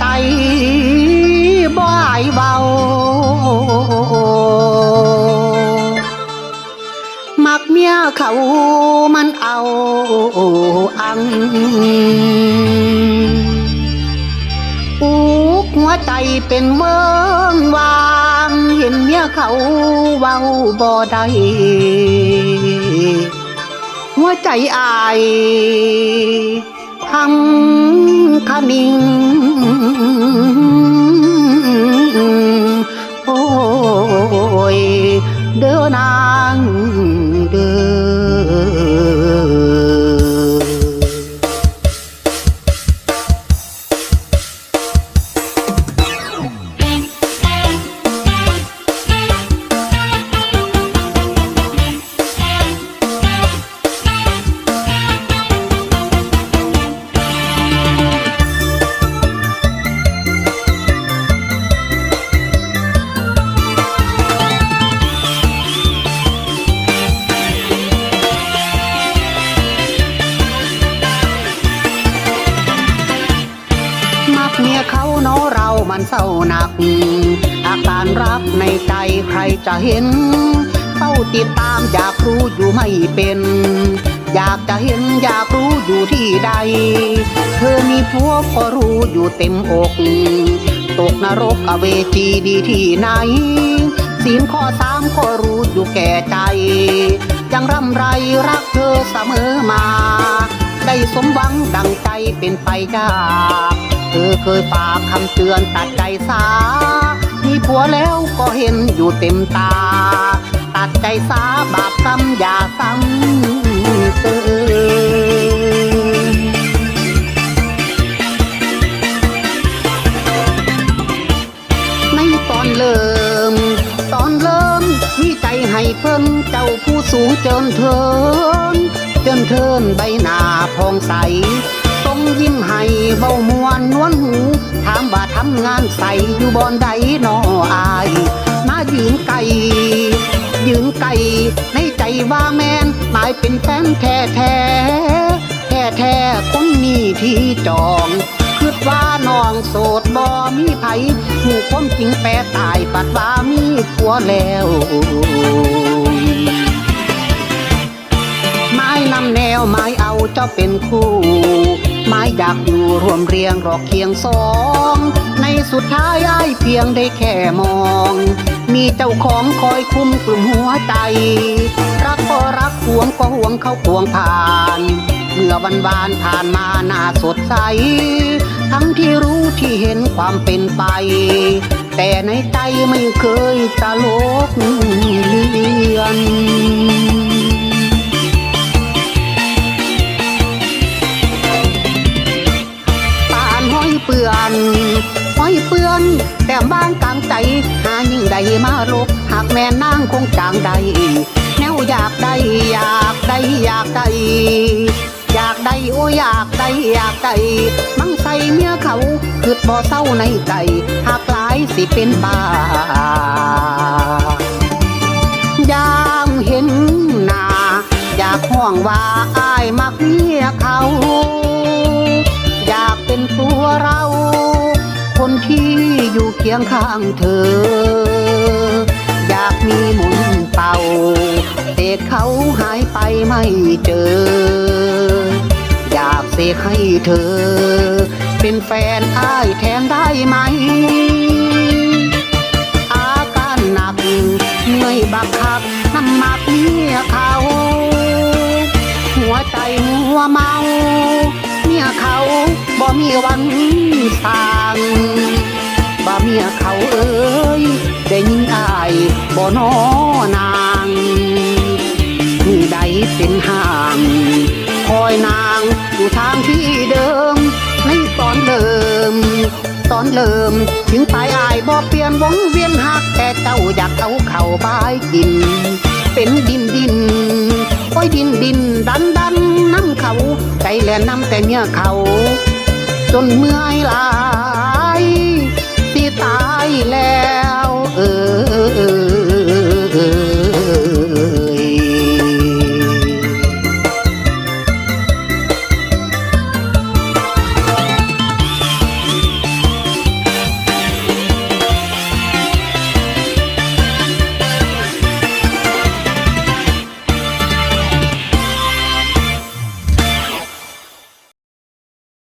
ไตบ่ายเบา มักเมียเขามันเอาอัง อุกหัวใจเป็นเมืองวาง เห็นเมียเขาเบาบ่ได้หัวใจอาย ทำคมิง โอ้ยเดือนางเดือ เศร้าหนัก อาการรักในใจใครจะเห็นเฝ้าติดตามอยากรู้อยู่ไม่เป็น อยากจะเห็นอยากรู้อยู่ที่ใด เธอมีผัวก็รู้อยู่เต็มอก ตกนรกอเวจีดีที่ไหนศีลข้อสามก็รู้อยู่แก่ใจ ยังร่ำไรรักเธอเสมอมา ได้สมหวังดังใจเป็นไปยาก เธอเคยฝากคำเตือนตัดใจสา มีผัวแล้วก็เห็นอยู่เต็มตา ตัดใจสาบาปกรรมอย่าซ้ำเติมในตอนเริ่ม ตอนเริ่มมีใจให้เพิ่นเจ้าผู้สูงเจินเทินเจินเทินใบหน้าพองใส ยิ้มให้เบามวนนวลหู ถามว่าทำงานใสอยู่บอนใดนออายมายืนไกลยืนไกลในใจว่าแมนหมายเป็นแฟนแท้แท้แท้แท้คนนี้ที่จองคิดว่าน้องโสดบ่มีไผหูความจริงแปรตายปัดว่ามีผัวแล้วไม้นำแนวไม้เอาเจ้าเป็นคู่ ไม้อยากอยู่รวมเรียงรอกเคียงสอง ในสุดท้ายอ้เพียงได้แค่มอง มีเจ้าของคอยคุ้มกลุ่มหัวใจ รักก็รักห่วงก็ห่วงเขาควงผ่านเมื่อวันวานผ่านมาหน้าสดใส ทั้งที่รู้ที่เห็นความเป็นไป แต่ในใจไม่เคยตะลกเลือน น แต่บ้านกลางใจ หายิ่งใดมาลบหากแม่นางคงจางใด แนวอยากได้อยากได้อยากได้อยากได้โอ้อยากได้อยากได้มังใส่เมียเขาคือบ่เศร้าในใจ หากหลายสิเป็นบ้ายามเห็นหน้าอยากห่วงว่าอายมักเมียเขา เคียงข้างเธอ อยากมีหมุนเป่าเสกเขาหายไปไม่เจอ อยากเสกให้เธอ เป็นแฟนอ้ายแทนได้ไหม อาการหนักเหนื่อยบักคักน้ำหมักเมียเขา หัวใจมัวเมาเมียเขาบ่มีวันสร้าง เมียเขาเอ้ยได้ยินอายบ่นอนางมือใดเป็นห่างคอยนางอยู่ทางที่เดิมในตอนเดิมตอนเริ่มถึงตายอายบ่เปลี่ยนวงเวียนหักแต่เจ้าอยากเอาเข่าบายกิน เป็นดินดินโอ้ยดินดินดันดันน้ำเขาใจแลนน้ำแต่เมียเขา จนเมื่อยลา แล้ว เออ